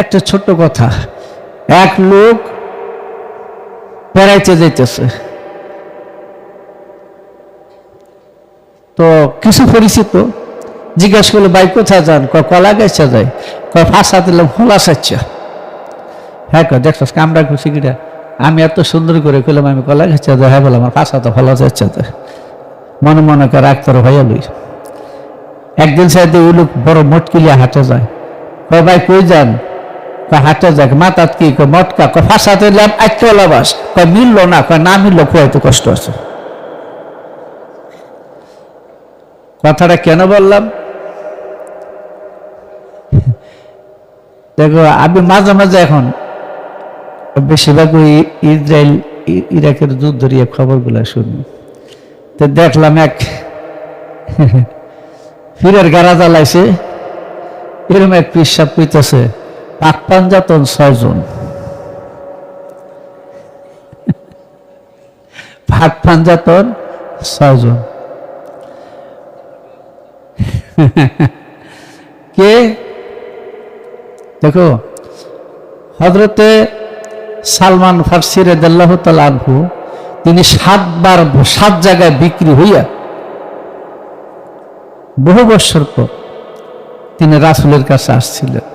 একটা ছোট্ট কথা। এক লোক বেড়াইতে যাইতেছে। তো কিছু পরিচিত জিজ্ঞেস করল, ভাই, কোথায় যান? ক কলা গাছা যায় ক ফাঁসা দিলাম, হোলা সাচ্চা। হ্যাঁ কয়, দেখছস, কামড়া খুশি কিটা। আমি এত সুন্দর করে কইলাম, আমি কলা গাছা যায় হ্যাঁ বলে আমার ফাঁসা তো হোলা যাচ্ছে তো। মনে মনে করে রাখতর ভাইয়া লই। একদিন সাইডে ওই লোক বড় মটকিলিয়া হাটে যায়। কয়, ভাই, কই যান? হাটে যাক মাতাত কি কয় মটকা কয় ফাঁসাতে দিলাম আটকে বাস কয় মিললো না, কয় না মিললো খুব কষ্ট আছে। কথাটা কেন বললাম? দেখো, আমি মাঝে মাঝে এখন বেশিরভাগ ওই ইসরায়েল ইরাকের যুদ্ধ নিয়ে খবরগুলো শুনি। তো দেখলাম এক ফিরের গাড়া জ্বালাইছে এরকম এক পিস পিসাব কইতেছে পাক পাঞ্জাতন ছয়জন। পাক পাঞ্জাতন কে? দেখো হজরতে সালমান ফার্সি রেদাল্লাহ আনহু, তিনি সাতবার সাত জায়গায় বিক্রি হইয়া বহু বৎসর পর তিনি রাসুলের কাছে আসছিলেন।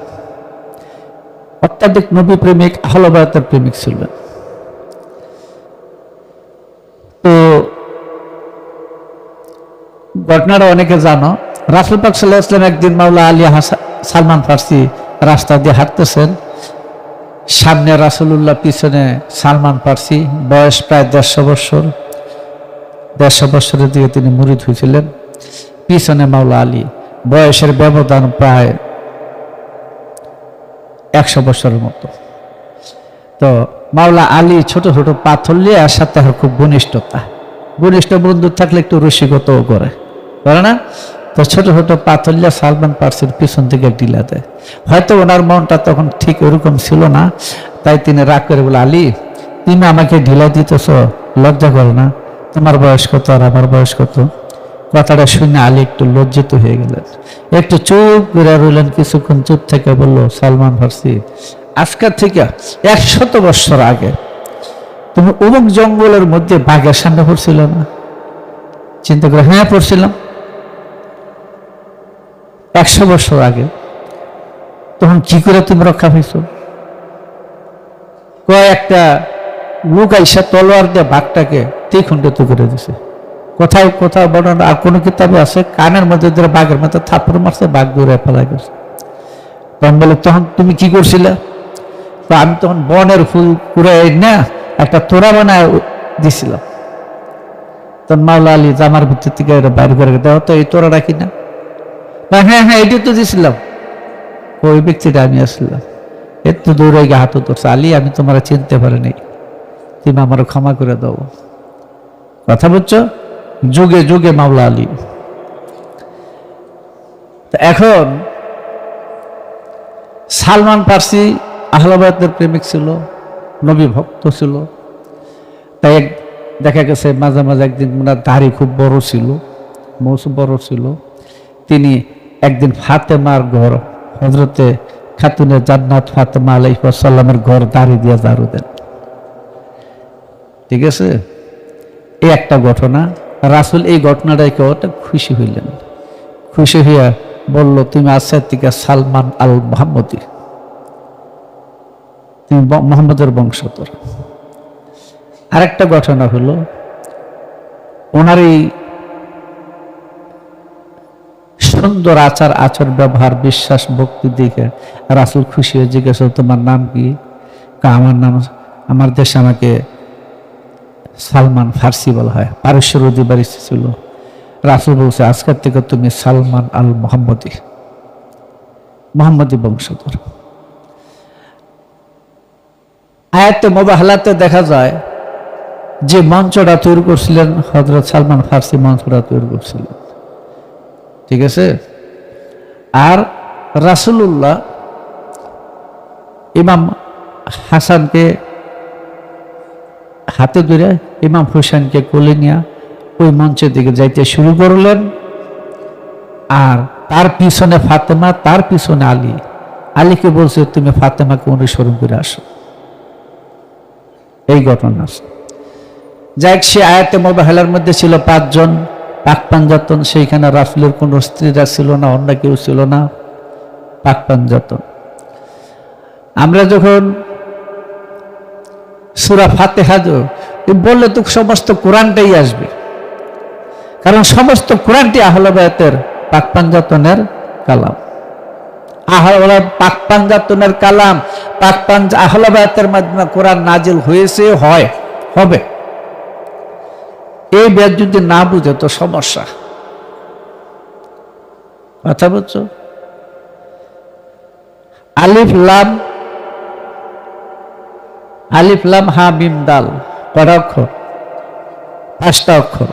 অত্যাধিক নবী প্রেমিক আহলবায়তের প্রেমিক ছিলেন তো ঘটনাটা অনেকে জানো, রাসুল পাক সাল্লাহ ইসলাম একদিন মাওলা আলী সালমান ফার্সি রাস্তা দিয়ে হাঁটতেছেন। সামনে রাসুলুল্লাহ, পিছনে সালমান ফার্সি, বয়স প্রায় দেড়শো বৎসর দেড়শো বৎসরের দিকে তিনি মুরিদ হয়েছিলেন পিছনে মাওলা আলী, বয়সের ব্যবধান প্রায় একশো বছরের মতো। তো মাওলা আলী ছোট ছোট পাথর নিয়ে আর সাথে খুব ঘনিষ্ঠতা। ঘনিষ্ঠ বন্ধু থাকলে একটু রসিকতাও করে। করে না? তো ছোট ছোট পাথর নিয়ে সালমান পার্সির পিছন থেকে ডিলা দেয়। হয়তো ওনার মনটা তখন ঠিক ওরকম ছিল না, তাই তিনি রাগ করে বলে, আলী, তুমি আমাকে ঢিলা দিতেছ, লজ্জা করে না। তোমার বয়স কত আর আমার বয়স কত? কথাটা শুনে আলী একটু লজ্জিত হয়ে গেলেন একটু চুপ করে রইলেন কিছুক্ষণ, চুপ থেকে বলল, সালমান ফার্সি আজকের থেকে একশত বৎসর আগে তুমি অমুক জঙ্গলের মধ্যে বাঘের সামনে পড়ছিল না? চিন্তা করে হ্যাঁ পড়ছিলাম। একশো বছর আগে। তখন কি করে তুমি রক্ষা পেয়েছ কয়েকটা লোক আইসা তলোয়ার দিয়ে বাঘটাকে তীখণ্ডিত করে দিছে। কোথাও কোথাও বর্ণনা আর কোনো কিতাবে আছে কানের মধ্যে ধরে বাঘের মধ্যে থাপড় মারছে বাঘ দৌড়ে ফেলা গেছে। তখন বলে তখন তুমি কি করছিলে? তো আমি তখন বনের ফুল কুড়ে না একটা তোরা বানায় দিছিলাম। তখন মাওলা আলী জামার ভিতর থেকে বাইর করে দেওয়া তো এই তোরা রাখি না? না, হ্যাঁ হ্যাঁ এটি তো দিছিলাম। ওই ব্যক্তিটা আমি আসলাম। একটু দৌড়ে গিয়ে হাত ধরছে আলী আমি তোমার চিনতে পারিনি। তুমি আমার ক্ষমা করে দাও। কথা বলছো যুগে যুগে মাওলা আলী। এখন সালমান পার্সি আহলাবাদের প্রেমিক ছিল, নবী ভক্ত ছিল। তাই দেখা গেছে মাঝে মাঝে একদিন ওনার দাড়ি খুব বড় ছিল, মৌসুম বড় ছিল। তিনি একদিন ফাতেমার ঘর হজরতে খাতুনের জান্নাত ফাতেমা আলাইসাল্লামের ঘর দাড়ি দিয়ে দাঁড়ু দেন। ঠিক আছে? এই একটা ঘটনা। রাসুল এই ঘটনাটাই কেউটা খুশি হইলেন। খুশি হইয়া বলল, তুমি আসার থেকে সালমান আল মোহাম্মদী তুমি মোহাম্মদের বংশধর। আরেকটা ঘটনা হলো, ওনার এই সুন্দর আচার, আচর, ব্যবহার, বিশ্বাস, ভক্তি দেখে রাসুল খুশি হয়ে জিজ্ঞাসা তোমার নাম কি, আমার নাম, আমার দেশে আমাকে সালমান ফার্সি বলা হয়। পারস্যের অধিবারী ছিল। রাসুল বলছে, আজকের থেকে তুমি সালমান আল মোহাম্মদী মোহাম্মদী বংশধর। আয়াতে মোবাহলাতে দেখা যায় যে মঞ্চটা তৈরি করছিলেন হজরত সালমান ফার্সি মঞ্চটা তৈরি করছিলেন। ঠিক আছে? আর রাসুলুল্লাহ ইমাম হাসানকে হাতে ধরে ইমাম হুসেনকে কোলে নিয়ে ওই মঞ্চের দিকে যাইতে শুরু করলেন। আর তার পিছনে ফাতেমা, তার পিছনে আলী। আলীকে বলছে, তুমি ফাতেমাকে অনুসরণ করে আসো। এই ঘটনা যাই সে আয়াতে মোবাহেলার মধ্যে ছিল পাঁচজন পাক পাঞ্জাতন সেইখানে রাসুলের কোনো স্ত্রীরা ছিল না, অন্য কেউ ছিল না পাক পাঞ্জাতন আমরা যখন সুরা ফাতেহা য- বললে তো সমস্ত কোরআনটাই আসবে। কারণ সমস্ত কোরআনটি আহলবায়তের পাক পাঞ্জাতনের কালাম। আহলা পাক পাঞ্জাতনের কালাম পাক পাঞ্জ আহলাবায়তের মাধ্যমে কোরআন নাজিল হয়েছে, হয়, হবে। এই ব্যাগ যদি না বুঝে তো সমস্যা। কথা বলছো? আলিফ, লাম আলিফ লাম হা মিম দাল। কটা অক্ষর। পাঁচটা অক্ষর।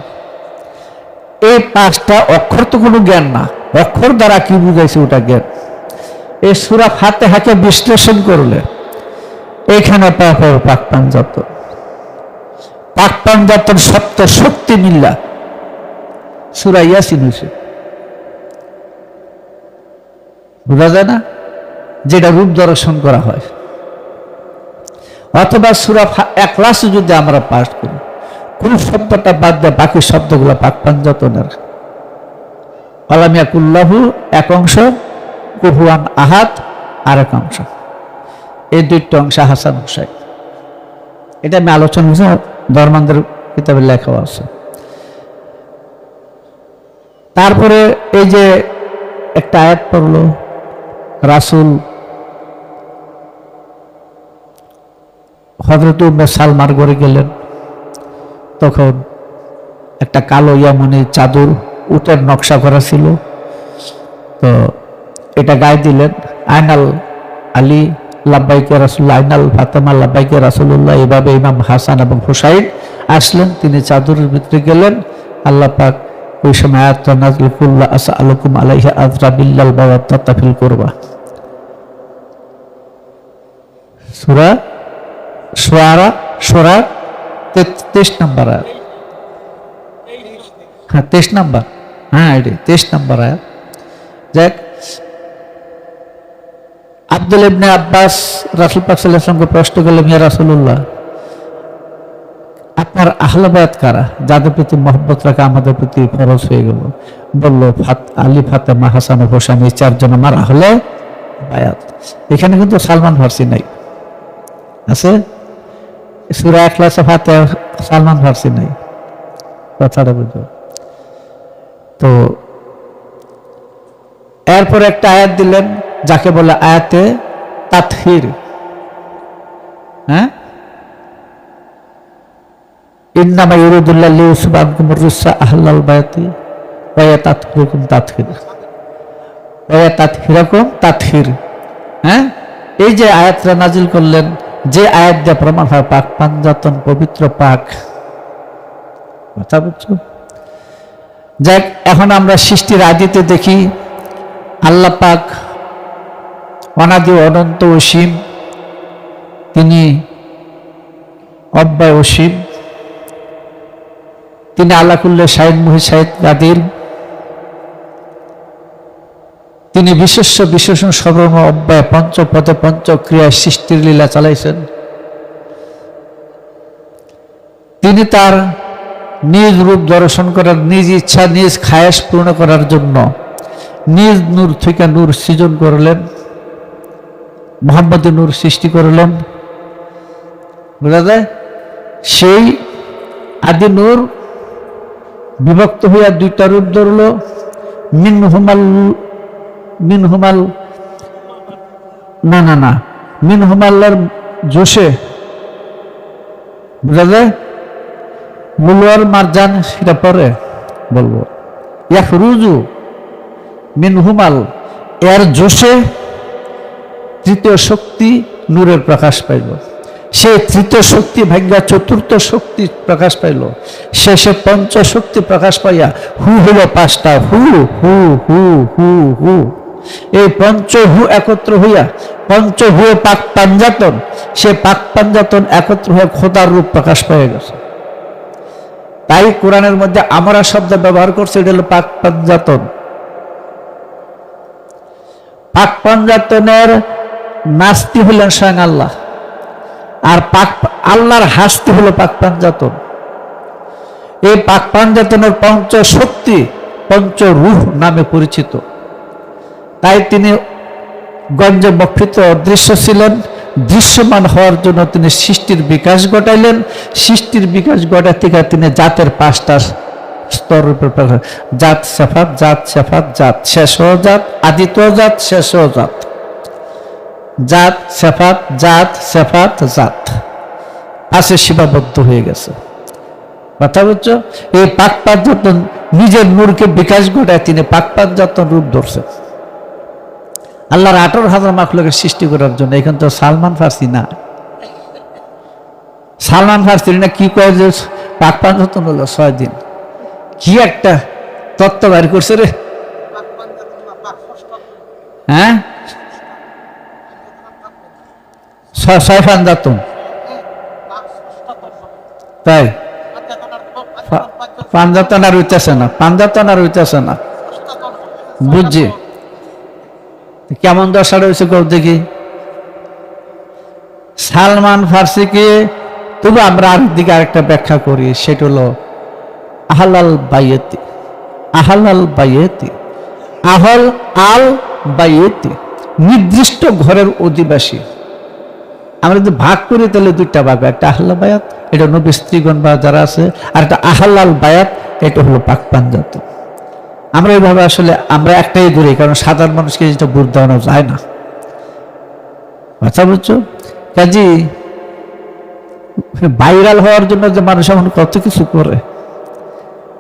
এই পাঁচটা অক্ষর তো কোনো জ্ঞান না। অক্ষর দ্বারা কি বুঝাইছে ওটা জ্ঞান? এই সুরা ফাতে হাকে বিশ্লেষণ করলে এখানে পাক পাক পাঞ্জাত পাক পাঞ্জাতন সপ্ত শক্তি মিল্লা। সুরা ইয়াসিন হয়েছে বোঝা যায় না? যেটা রূপ দর্শন করা হয়। অথবা সুরা একলাসে যদি আমরা পাঠ করি, কোন শব্দটা বাদ দেয় বাকি শব্দগুলো পাক পাঞ্জাতনের আলামিয়াকুল্লাহু এক অংশ, কুহুয়ান আহাত আর এক অংশ। এই দুইটা অংশ হাসান হুসাইন এটা আমি আলোচনা করছি, ধর্মান্ধের কিতাবে লেখাও আছে। তারপরে এই যে একটা আয়াত পড়ল, রাসুল হজরত উম্মে সালমার ঘরে গেলেন। তখন একটা কালো ইয়ামনি চাদর, উটের নকশা করা ছিল। তো এটা গায়ে দিলেন আয়নাল আলী লাব্বাইকে রাসুল্লাহ আইনাল ফাতেমা লাব্বাইকে রাসুল্লাহ এভাবে ইমাম হাসান এবং হুসাইন আসলেন, তিনি চাদরের ভিতরে গেলেন। আল্লাহ পাক ওই সময় আয়াত নাজল কুল্লা আসা আলকুম আলাইহা আজরা বিল্লাল বাবা তাফিল করবা। সুরা সোয়ারা সোরা তেইশ নাম্বার আয়াত। হ্যাঁ তেইশ নাম্বার। হ্যাঁ এটি, তেইশ নাম্বার আয়াত। যাক, আব্দুল ইবনে আব্বাস রাসুল পাক প্রশ্ন রাসুল্লাহ আপনার আহলাবায়াত কারা? যাদের প্রতি মহব্বত রাখা আমাদের প্রতি ফরজ হয়ে গেল। বলল, ফাত, আলী, ফাতেমা, হাসান হোসেন এই চারজন আমার আহলে বায়াত। এখানে কিন্তু সালমান ফার্সি নাই। আছে? সুরা একলাসে ফাতে সালমান ফার্সি নাই। কথাটা বুঝো। তো এরপর একটা আয়াত দিলেন, যাকে বলে আয়াতে তাতহির। হ্যাঁ? ইন্নামা ইউরুদুল্লাহ লিউসুফ আনকুম রুসা আহলাল বায়াতি ওয়া তাতহিরকুম তাতহির। ওয়া তাতহিরকুম তাতহির। হ্যাঁ? এই যে আয়াতরা নাজিল করলেন যে আয়াত দিয়ে প্রমাণ হয় পাক পাঞ্জাতন পবিত্র পাক। কথা যাক, এখন আমরা সৃষ্টির আদিতে দেখি, আল্লাহ পাক অনাদি অনন্ত অসীম, তিনি অব্যয় অসীম, তিনি আল্লাকুল্লে শাহিদ মুহি শাহিদ কাদির তিনি বিশেষ্য বিশেষণ সর্বম অব্যয় পঞ্চপদে পঞ্চক্রিয়ায় সৃষ্টির লীলা চালাইছেন। তিনি তার নিজ রূপ দর্শন করার, নিজ ইচ্ছা, নিজ খায়েশ পূর্ণ করার জন্য নিজ নূর থেকে নূর সৃজন করলেন মোহাম্মদ নূর সৃষ্টি করলেন। বোঝা যায়? সেই আদি নূর বিভক্ত হইয়া দুইটা রূপ ধরল মিন হুমাল মিন হুমাল না না না। মিন হুমাল্লার জোশে, বোঝা যায়? মুলোয়ার মারজান সেটা পরে বলব। এক রুজু মিন হুমাল এর জোশে তৃতীয় শক্তি নূরের প্রকাশ পাইল। সে তৃতীয় শক্তি ভাগ্যা চতুর্থ শক্তি প্রকাশ পাইল। শেষে পঞ্চ শক্তি প্রকাশ পাইয়া হু হইল পাঁচটা হু হু হু হু হু। এই পঞ্চ হু একত্র হইয়া পঞ্চ হু পাক পাঞ্জাতন, সে পাক পাঞ্জাতন একত্র হয়ে খোদার রূপ প্রকাশ পেয়ে গেছে। তাই কোরআনের মধ্যে আমরা শব্দ ব্যবহার করছে, এটা হলো পাক পাঞ্জাতন। পাক পঞ্জাতনের নাস্তি হলেন স্বয়ং আল্লাহ, আর পাক আল্লাহর হাসতি হলো পাক পাঞ্জাতন। এই পাক পাঞ্জাতনের পঞ্চ শক্তি পঞ্চ রূহ নামে পরিচিত। তাই তিনি গঞ্জে বক্ষিত অদৃশ্য ছিলেন। দৃশ্যমান হওয়ার জন্য তিনি সৃষ্টির বিকাশ ঘটাইলেন। সৃষ্টির বিকাশ ঘটা থেকে তিনি জাতের পাঁচটা স্তর জাত সেফাত জাত সেফাত জাত, শেষ জাত আদিত জাত, শেষ জাত। জাত সেফাত জাত সেফাত জাত। পাশে সীমাবদ্ধ হয়ে গেছে। কথা বুঝছ? এই পাকপাত যতন নিজের নূরকে বিকাশ ঘটায় তিনি পাকপাত যতন রূপ ধরছেন আল্লাহর আঠারো হাজার মাখলোকে সৃষ্টি করার জন্য, এখানে তো সালমান ফার্সি না। সালমান ফার্সি না, কি কয় যে পাকপাত যতন হলো ছয় দিন। কি একটা তত্ত্ব বাইর করছে রে। হ্যাঁ? ছয় যাতন তাই? পাঞ্জাতন আর হইতেছে না, পাঞ্জাতন আর হইতেছে না। বুঝছি? কেমন দশা রয়েছে কর দেখি। সালমান ফার্সিকে তবু আমরা আরেকদিকে আরেকটা ব্যাখ্যা করি, সেটা হলো, আহলাল বাইয়েতি আহলাল বাইয়েতি, আহল আল বাইয়েতি, নির্দিষ্ট ঘরের অধিবাসী। আমরা যদি ভাগ করি তাহলে দুইটা ভাগ একটা আহ্লা বায়াত এটা নবী স্ত্রীগণ বা যারা আছে, আর একটা আহ্লাল বায়াত এটা হলো পাক পাঞ্জাত। আমরা এইভাবে আসলে, আমরা একটাই ধরি কারণ সাধারণ মানুষকে যেটা বুঝ দেওয়ানো যায় না। কথা বুঝছ? কাজী ভাইরাল হওয়ার জন্য যে মানুষ এখন কত কিছু করে।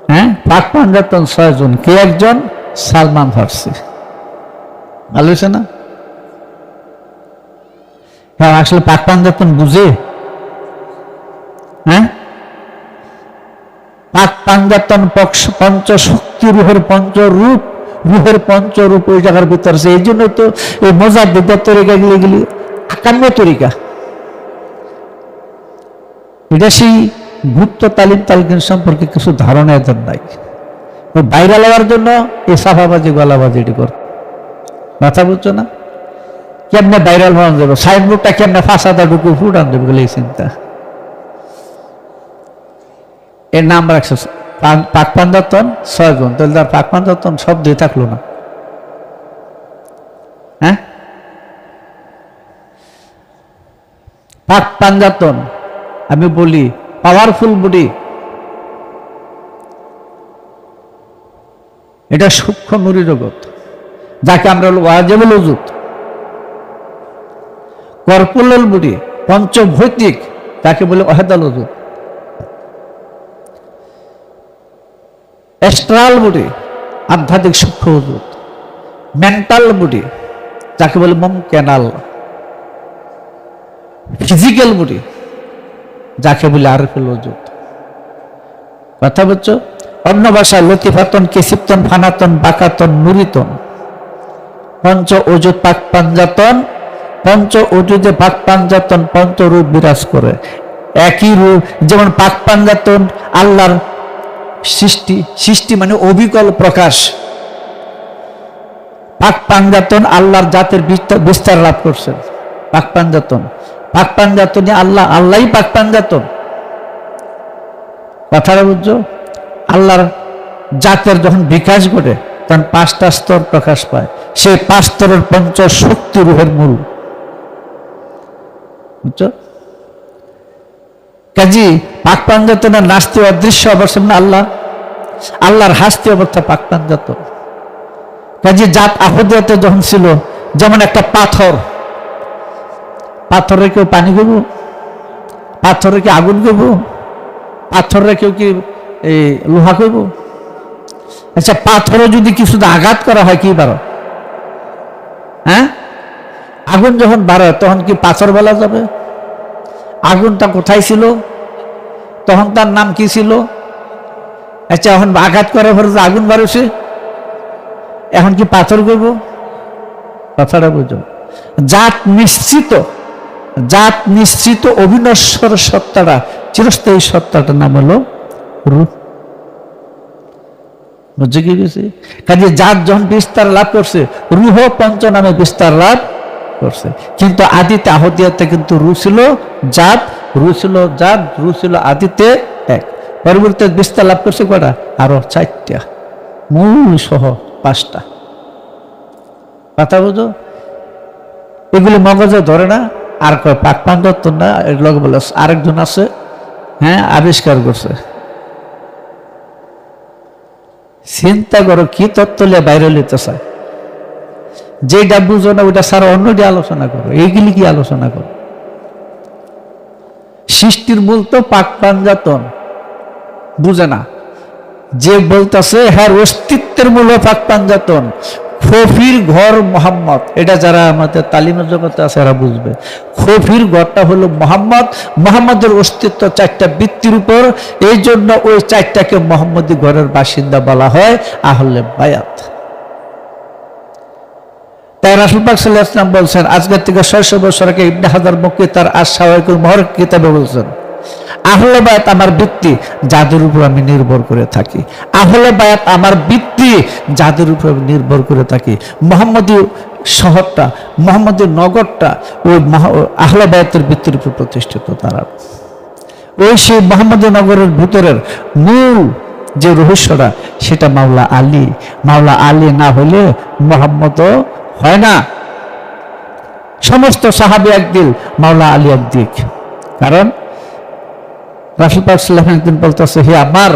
হ্যাঁ? পাক পাঞ্জাতন ছয়জন কে একজন? সালমান ফার্সি। ভালো হয়েছে না? হ্যাঁ আসলে পাক পাঞ্জাতন বুঝে। হ্যাঁ? পাক পাঞ্জাতন পক্ষ পঞ্চশক্তি রূহের পঞ্চরূপ রূহের পঞ্চরূপ ওই জায়গার ভিতর আছে। এই জন্য তো এই মজার দিদার তরিকা গেলে গেলি আকান্ন তরিকা। এটা সেই গুপ্ত তালিম তালিম সম্পর্কে কিছু ধারণা এদের নাই। বাইরে লওয়ার জন্য এই সাফাবাজি, গলাবাজি এটি কর মাথা বুঝছ না? কেমনে ভাইরাল হওয়া যাবে? সাইনবোর্ডটা কেমনে ফাঁসাদা ঢুকে ফুটান দেবে বলে এই চিন্তা। এর নাম রাখছে পাক- পাঞ্জাতন ছয় গুণ। তাহলে তার পাক পাঞ্জাতন শব্দই থাকল না। হ্যাঁ? পাক পাঞ্জাতন আমি বলি পাওয়ারফুল বডি এটা সূক্ষ্ম নুরি জগৎ যাকে আমরা বলি ওয়াজেবুল ওজুত কর্পুলাল বুড়ি পঞ্চভৌতিক তাকে বলে অহেদাল ওজুত এস্ট্রাল বুড়ি আধ্যাত্মিক সূক্ষ্ম মেন্টাল বুড়ি যাকে বলে মম ক্যানাল ফিজিক্যাল বুড়ি যাকে বলে আরফেল ওজুত কথা বলছো অন্য ভাষায় লতিফাতন কেসিপ্তন ফানাতন, বাকাতন, নুরিতন। পঞ্চ অজুত পাক পাঞ্জাতন, পঞ্চ অজুদে পাক পাঞ্জাতন পঞ্চরূপ বিরাজ করে। একই রূপ, যেমন পাক পাঞ্জাতন, আল্লাহর সৃষ্টি সৃষ্টি মানে অবিকল প্রকাশ। পাক পাঞ্জাতন আল্লাহর জাতের বিস্তার লাভ করছেন। পাক পাঞ্জাতন পাক পাঞ্জাতনে আল্লাহ, আল্লাহই পাক পাঞ্জাতন কথাটা বুঝছ? আল্লাহর জাতের যখন বিকাশ ঘটে, তখন পাঁচটা স্তর প্রকাশ পায়। সেই পাঁচ স্তরের পঞ্চ শক্তি রূহের মূল। বুঝছ? কাজী পাক পাঞ্জাতনের নাস্তি অদৃশ্য অবশ্যই না আল্লাহ? আল্লাহর হাস্তি অবস্থা পাক পাঞ্জাতন কাজী, জাত আহদিয়াতে যখন ছিল, যেমন একটা পাথর পাথরে কেউ পানি দেব পাথরে কি আগুন দেব পাথরে কেউ কি, এই, লোহা করব আচ্ছা পাথরে যদি কিছু আঘাত করা হয় কি বারো? হ্যাঁ? আগুন যখন বাড়ায় তখন কি পাথর বলা যাবে? আগুনটা কোথায় ছিল? তখন তার নাম কি ছিল? আচ্ছা এখন আঘাত করার পরে আগুন বাড়ছে, এখন কি পাথর করব কথাটা বুঝো জাত নিশ্চিত জাত নিশ্চিত অবিনশ্বর সত্তাটা, চিরস্থায়ী সত্তাটার নাম হলো রূপ। বুঝছে কি গেছে কাজে জাত যখন বিস্তার লাভ করছে, রুহ পঞ্চ নামে বিস্তার লাভ করছে। কিন্তু আদিতে আহতিয়াতে কিন্তু রু ছিল জাত, রু ছিল জাত, রু ছিল আদিতে এক। পরবর্তীতে বিস্তার লাভ করছে কটা আরও চারটা। মূল সহ পাঁচটা। কথা বুঝো? এগুলি মগজে ধরে না, আর পাক পাঞ্জত্ব না লগে বলে আরেকজন আছে হ্যাঁ আবিষ্কার করছে। চিন্তা করো কি তত্ত্ব লিয়ে বাইরে লিতে চায় যেটা বুঝো না, ওইটা সারা অন্যটি আলোচনা করো এইগুলি কি আলোচনা করো? সৃষ্টির মূল তো পাক পাঞ্জাতন বুঝে না। যে বলতেছে হ্যাঁ অস্তিত্বের মূল পাক পাঞ্জাতন খফির ঘর মোহাম্মদ। এটা যারা আমাদের তালিমের জগতে আছে, এরা বুঝবে। খফির ঘরটা হলো মোহাম্মদ। মোহাম্মদের অস্তিত্ব চারটা বৃত্তির উপর। এই জন্য ওই চারটাকে মোহাম্মদী ঘরের বাসিন্দা বলা হয় আহলে বায়াত। তাই রাসুল পাক সাল্লাহ ইসলাম বলছেন, আজকের থেকে ছয়শো বছর আগে ইবনে হাজার মুক্তি তার আশাওয়াইকুল মহর কিতাবে বলছেন, আহলে বায়াত আমার বৃত্তি যাদের উপর আমি নির্ভর করে থাকি। আহলে বায়াত আমার বৃত্তি যাদের উপর আমি নির্ভর করে থাকি। মোহাম্মদী শহরটা মোহাম্মদী নগরটা ওই আহলে বায়াতের বৃত্তির উপর প্রতিষ্ঠিত তারা। ওই সেই মোহাম্মদী নগরের ভিতরের মূল যে রহস্যটা, সেটা মাওলা আলী। মাওলা আলী না হলে মোহাম্মদও হয় না। সমস্ত সাহাবি একদিল মাওলা আলী একদিক। কারণ রাসুল পাক একদিন বলতেছে, হে আমার,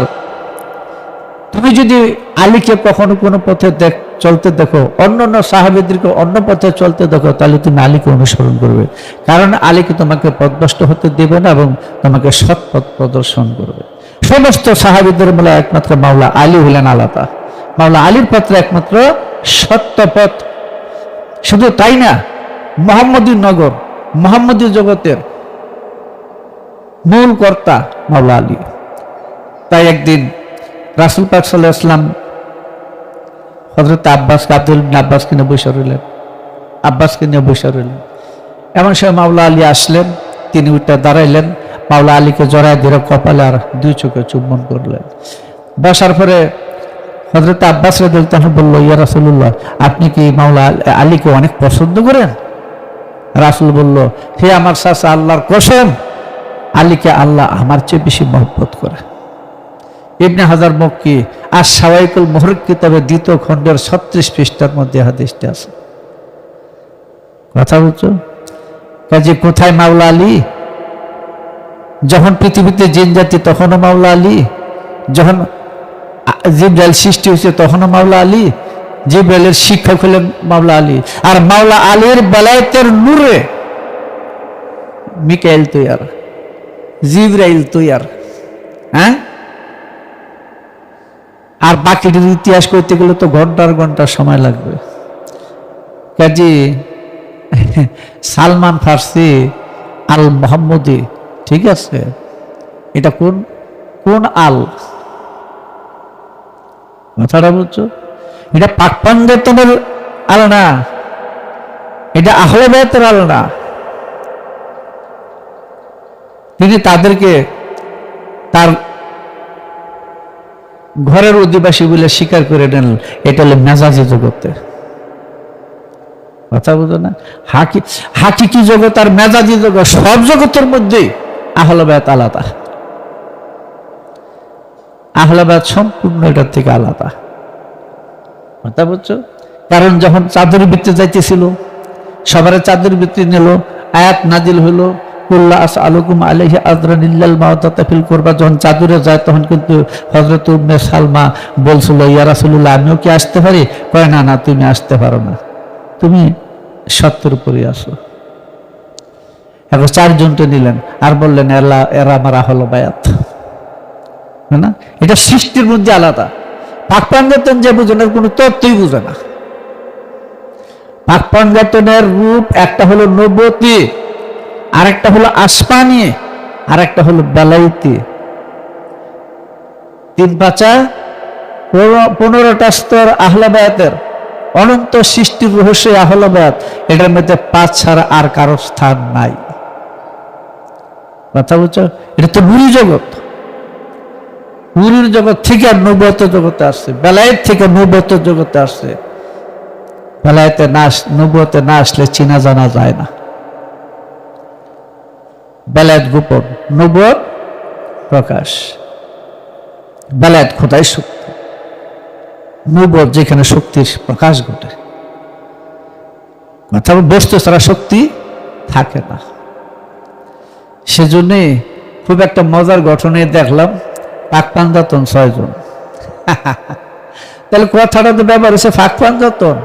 তুমি যদি আলীকে কখনো কোনো পথে দেখ, চলতে দেখো, অন্য অন্য সাহাবিদেরকে অন্য পথে চলতে দেখো, তাহলে তুমি আলীকে অনুসরণ করবে। কারণ আলীকে তোমাকে পথভ্রষ্ট হতে দেবে না এবং তোমাকে সৎ পথ প্রদর্শন করবে। সমস্ত সাহাবিদের মূলে একমাত্র মাওলা আলী হলেন আলাদা। মাওলা আলীর পত্রে একমাত্র সত্য পথ শুধু তাই না, মোহাম্মদী নগর, মোহাম্মদী জগতের মূল কর্তা মাওলা আলী। তাই একদিন রাসুল পাক সাল্লাহ হজরত আব্বাসকে, আব্দুল আব্বাসকে নিয়ে বসে রইলেন, আব্বাসকে নিয়ে বসে রইলেন। এমন সময় মাওলা আলী আসলেন, তিনি উঠে দাঁড়াইলেন, মাওলা আলীকে জড়ায় ধীরে কপালে আর দুই চোখে চুম্বন করলেন। বসার পরে হজরত আব্বাস তখন বলল, ইয়া রাসুল্লাহ আপনি কি মাওলা আল- আলীকে অনেক পছন্দ করেন? রাসুল বলল, হে আমার চাচা, আল্লাহর কসম, আলীকে আল্লাহ আমার চেয়ে বেশি মহব্বত করে ইবনে হাজার মক্কি আর সাওয়াইকুল মোহরক কিতাবে দ্বিতীয় খণ্ডের ছত্রিশ পৃষ্ঠার মধ্যে হাদিসটি আছে। কথা বলছো? কাজে কোথায় মাওলা আলী? যখন পৃথিবীতে জিন জাতি তখনও মাওলা আলী? যখন জিব্রাইল সৃষ্টি হয়েছে তখনও মাওলা আলী। জিব্রাইলের শিক্ষক হলেন মাওলা আলী। আর মাওলা আলীর বেলায়েতের নূরে মিকাইল তৈয়ার, জিব্রাইল তৈয়ার হ্যাঁ? আর বাকিটির ইতিহাস করতে গেলে তো ঘণ্টার ঘণ্টার সময় লাগবে। কাজী সালমান ফার্সি আল মোহাম্মদি ঠিক আছে? এটা কোন? কোন আল? কথাটা বলছো এটা পাক পাঞ্জাতনের আল না এটা আহলেবায়তের আল না তিনি তাদেরকে তার ঘরের অধিবাসী বলে স্বীকার করে নেন, এটা হলো মেজাজি জগতে। কথা বুঝো না? হাকি হাকিকি জগৎ আর মেজাজি জগৎ, সব জগতের মধ্যেই আহলবায়াত আলাদা। আহলাবাদ সম্পূর্ণ এটার থেকে আলাদা। কথা বুঝছ? কারণ যখন চাদর বৃত্তি যাইতেছিল, সবার চাদর বৃত্তি নিল, আয়াত নাজিল হইল, কুল্লা আস আলুকুম আলহি আজরান ইল্লাল মাওতাতাফিল করবা, যখন চাদরে যায় তখন কিন্তু হজরত উম্মে সালমা বলছিল, ইয়া রাসূলুল্লাহ, আমিও কি আসতে পারি? কয়, না না, তুমি আসতে পারো না। তুমি সত্যের উপরই আসো। এখন চারজনকে নিলেন, আর বললেন, এরা এরা আমার আহল বায়াত। না? এটা সৃষ্টির মধ্যে আলাদা। পাক পাঞ্জাতন যে বুঝেন কোনো তত্ত্বই বুঝে না। পাক পাঞ্জাতনের রূপ একটা হলো নবতী আর একটা হলো আসপানি আর একটা হলো বেলাইতি। তিন পাঁচা, পনেরো- পনেরোটা স্তর আহলাবায়াতের অনন্ত সৃষ্টির রহস্য আহলাবায়াত, এটার মধ্যে পাঁচ ছাড়া আর কারও স্থান নাই। কথা বলছো এটা তো নুরি জগৎ। হুরুর জগৎ থেকে নবত জগতে আসছে, বেলায়েত থেকে নবত জগতে আসছে। বেলায়েতে না নবুয়তে না আসলে চিনা জানা যায় না। বেলায়েত গোপন, নবুয়ত প্রকাশ। বেলায়েত খোদাই শক্তি। নবুয়ত যেখানে শক্তির প্রকাশ ঘটে। অর্থাৎ বস্তু ছাড়া শক্তি থাকে না। সেজন্যে খুব একটা মজার গঠনে দেখলাম। পাক পাঞ্জাতন ছয়জন। তাহলে কথাটা তো ব্যাপার হচ্ছে ফাঁক পাঞ্জাতন